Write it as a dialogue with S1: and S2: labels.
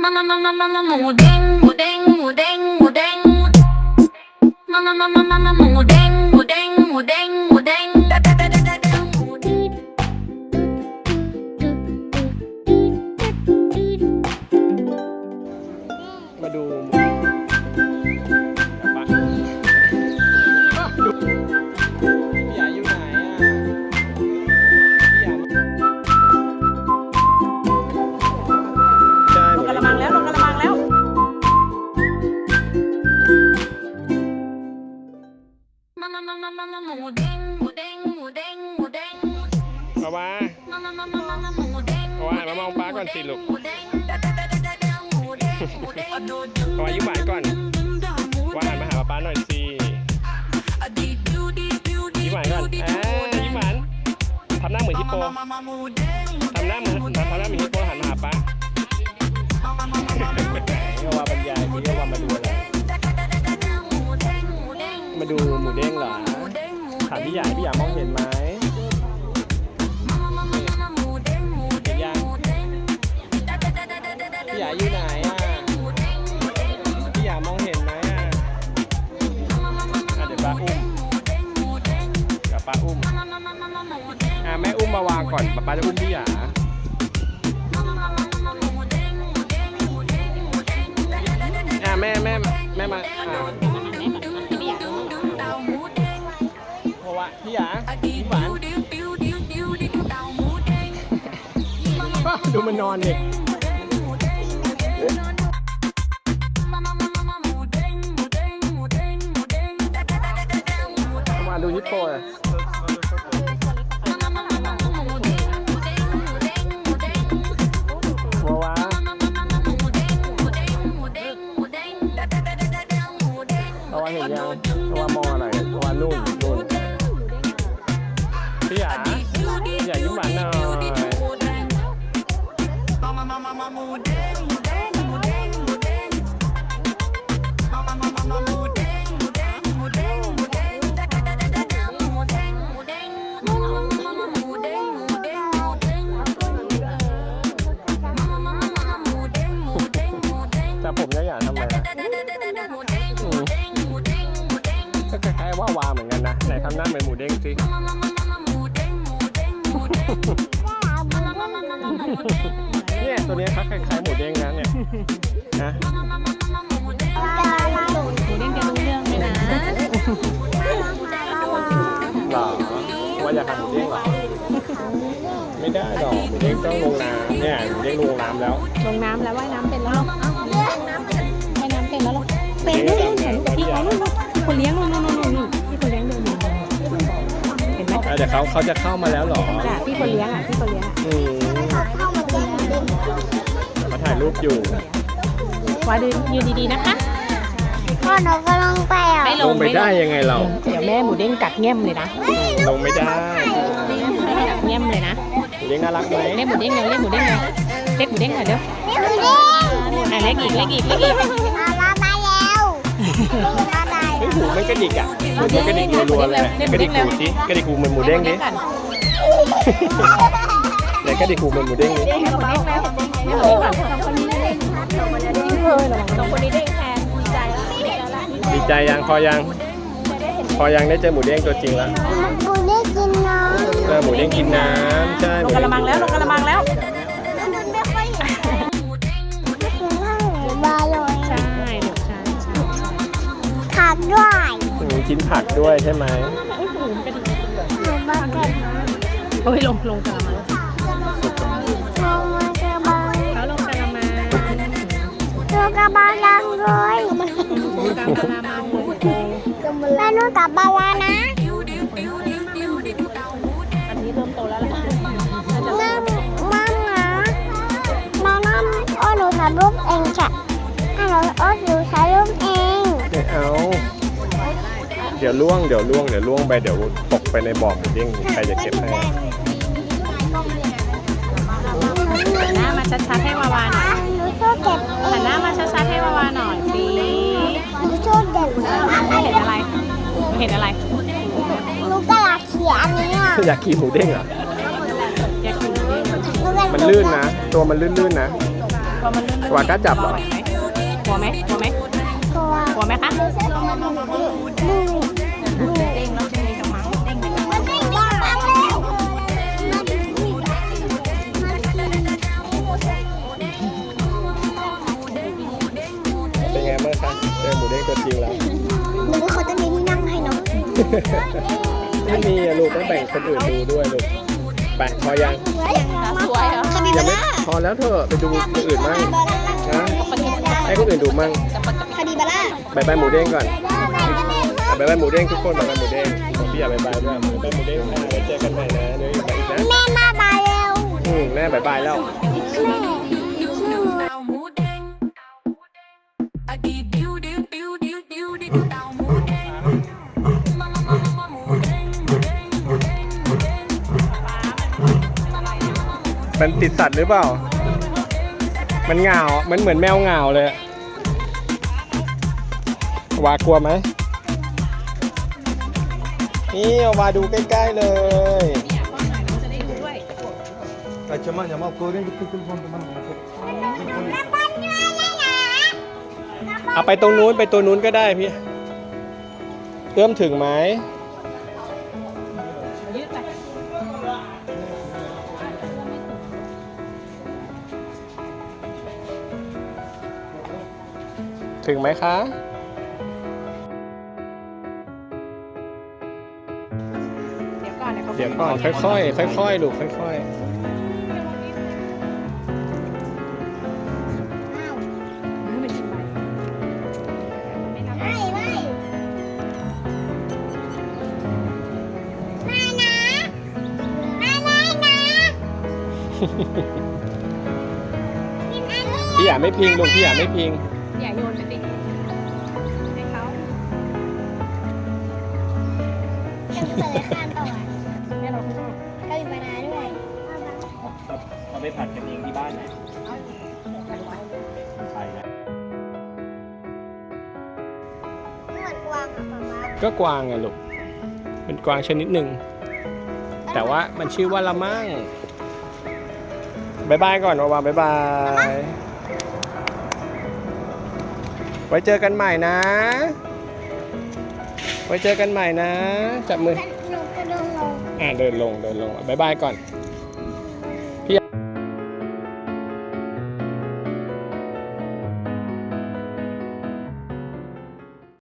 S1: na na na na na na mudeng mudeng mudeng mudeng na na na na na na mudeng mudeng mudeng
S2: สิลูก
S1: mudeng da da da da da da mudeng mudeng
S2: เอาไว้ยิ้มหวานก่อนว่าหันมาหาป้าหน่อยสิยิ้มหวานก่อนอ่ายิ้มหวานทำหน้าเหมือนฮิปโปทำหน้าเหมือนทำหน้าเหมือนฮิปโปหันมาหาป้า อยู่ไหนอะพี่ใหญ่มองเห็นไหมอะอะเดี๋ยวป้าอุ้มเดี๋ยวป้าอุ้มอะแม่อุ้มมาวางก่อนป้าจะอุ้มพี่หญ่อะแม่แม่แม่มาอะเพราะว่าพี่หญ่ยิ้มหวาน ดูมันนอนดิ มาดูฮิปโปอะวัววะวัววะเห็นยังวัววะมองอะไรวัววะนู่นนู่นพี่หยาพี่หยายิ้มหวานหน่อยแต่ ไหนทำหน้าเหมือนหมูเด้งสิเนี่ยตัวเนี้ยเขาคล้ายๆหมูเด้งนะเนี่ยนะ
S3: หมูเด้งจะรู้เรื่องไหมนะ
S2: หรอว่าอยากทำหมูเด้งเหรอไม่ได้หรอกหมูเด้งต้องลงน้ำเนี่ยหมูเด้งลงน้ำแล้ว
S3: ลงน้ำแล้วว่ายน้ำเป็นแล้วเหรอว่ายน้ำเป็นแล้วเหรอเป็น
S2: เลี้
S3: นู่
S2: ย
S3: น
S2: ง
S3: นู่น
S2: กับ
S3: พี่
S2: พี่
S3: เขา
S2: ยา
S3: นู่นนู่นพี่คนเลี้ยงนู่นนู่นนู่น เห็นไหม
S2: อะเดี๋ยวเขาเขาจะเข้ามาแล้วเหรอ
S3: จ้ะพี่คนเลี้ยงอะพี่คนเลี้ยงอะ
S2: อืมมาถ่ายรูปอยู่
S3: ว่าดูยืนดีๆนะคะ
S4: พ่อหนูก็ลงไปอะ
S3: ไม่ล
S2: ล
S3: ง
S2: งไปได้ยังไงเรา
S3: เดี๋ยวแม่หมูเด้งกัดแง้มเลยนะ
S2: ลงไม่ได้
S3: กัดแง้มเลยนะ
S2: หมูเด้งน่ารักไหม
S3: เรียกหมูเด้งเร็วเรียกหมูเด้งเร็วเรียกหมูเด้งหน่อยเร็ว
S4: หนูเด้ง
S3: อะเล็กอีกเล็กอีกเล็กอีก
S4: เอามามาแล้วมาได้
S2: เฮ้ยหูมันกระดิกอะหูมันกระดิกรัวๆเลยกระดิกหูสิกระดิกหูเหมือนหมูเด้งดิ
S3: กัน
S2: ไหนกระดิกหูเหมือนหมูเด้งดิ
S3: เรียกหมูเด้งแล้วเรียกหมูเด้งก่อนสองคนนี้เด้งสองคนนี้เด้งเลยสองคนนี้เด้งแทนดีใจแล้วดีใจแล้ว
S2: ดีใจยังพอยังพอยังได้เจอหมูเด้งตัวจริงแล้ว
S4: ปูได้กินน้ำ
S2: เจอหมูเด้งกินน้ำใช่
S3: ลงกระมังแล้วลงกระมังแล้ว
S4: ด้วย
S2: อืมกินผักด้วยใช่ไหม
S4: หนูบ้ากัน
S3: โอ้ยลงลงกระมัง
S4: ลงมากระบัง
S3: เขาลงกระมัง
S4: ตัวกระบังดังเลย
S3: ลงกระมัง
S4: แม่นุ่นกลับบาวานะ
S3: อันนี้เริ่มโตแล้วแหละ
S4: นั่งมั่งนะมานั่งโอ้หนูถ่ายรูปเองจ้ะฮัลโหลโอ้หนูถ่ายรูปเอง
S2: ไม่เอา เดี๋ยวล่วงเดี๋ยวล่วงเดี๋ยวล่วงไปเดี๋ยวตกไปในบ่อหมูเด้งใครจะเก็บให้
S3: หันหน้ามาชัดๆให้วาวาหน่อย
S4: หนูชอบเก็บเอ
S3: หัน
S4: ง
S3: หน้ามาชัดๆให้วาวาหน่อยสิ
S4: หนูชอบเก็บเอง
S3: ไม่เห็นอะไรไม่เห็นอะไร
S4: หนูก็อยากเขียนอันนี้อะ
S2: อยากขี่หมูเด้งเหรอ
S3: อยากกิน
S4: หนูก็
S2: มันลื่นนะ ตัวมันลื่นๆนะ
S4: ห
S3: พอมันเลื่อนๆ
S2: วากล้าจับเหรอ
S3: กลัวไหมกลัวไหม
S4: กลัว
S3: กลัวไหมคะ ไม่
S2: มี
S4: อะ
S2: ลูกต้องแบ่งคนอื่นดูด้วยลูกไปพอยัง
S3: สวยเหรอ
S4: คาบิ
S2: ยั
S4: บาง
S2: ไม่
S4: ร่า
S2: พอแล้วเถอะไปดูคนอื่นมั่งนะให้คนอื่นดูมั่ง
S4: คาบิบาร่า
S2: บายบายหมูเด้งก่อนบายบายหมูเด้งทุกคนบายบายหมูเด้งของพี่อยากบายบายด้วยบายบายหมูเด้งนะไว้เจอกันใหม่นะเดี๋ยวอีกไปอีกนะ
S4: แม่มาบายแล้ว
S2: อืมแม่บายบายแล้ว
S1: ด มั
S2: นติดสัตว์หรือเปล่า มันเหงา มันเหมือนแมวเหงาเลย วากลัวไหม นี่เอาวาดูใกล้ ๆ เลย
S5: Kaçaman ya mal koyun gitti telefon teman
S2: เอาไปตรงนู้นไปตัวนู้นก็ได้พี่ เอื้อมถึงไหม ถึงไหมคะ
S3: เดี๋ยวก่อนเดี๋ยวเขา
S2: เดี๋ยวก่อนค่อยๆค่อยๆลูกค่อย
S3: ไม่ชิมไปไม่นับ
S4: ไม่ไม่มานะมานะนะกินอันนี้
S2: ๆพี่อยากไม่พิงลูกพี่อยากไม่พิง
S4: จะเสยข้ามต่อ
S3: ให้เราข้างนอก
S4: ก็มีบานาด้วย
S2: เราไปผัดกันเองที่บ้านไหนใช่นะ
S4: เหมือนกวางอะป๊าป๊า
S2: ก็กวางไงลูกเป็นกวางชนิดหนึ่ง แต่ว่ามันชื่อว่าละมั่งบายบายก่อนวาวาบายบาย ไว้เจอกันใหม่นะ ไว้เจอกันใหม่นะ จับมือ
S4: หนูกระโดดลง
S2: อ่าเดินลงเดินลงบายบายก่อน
S4: บ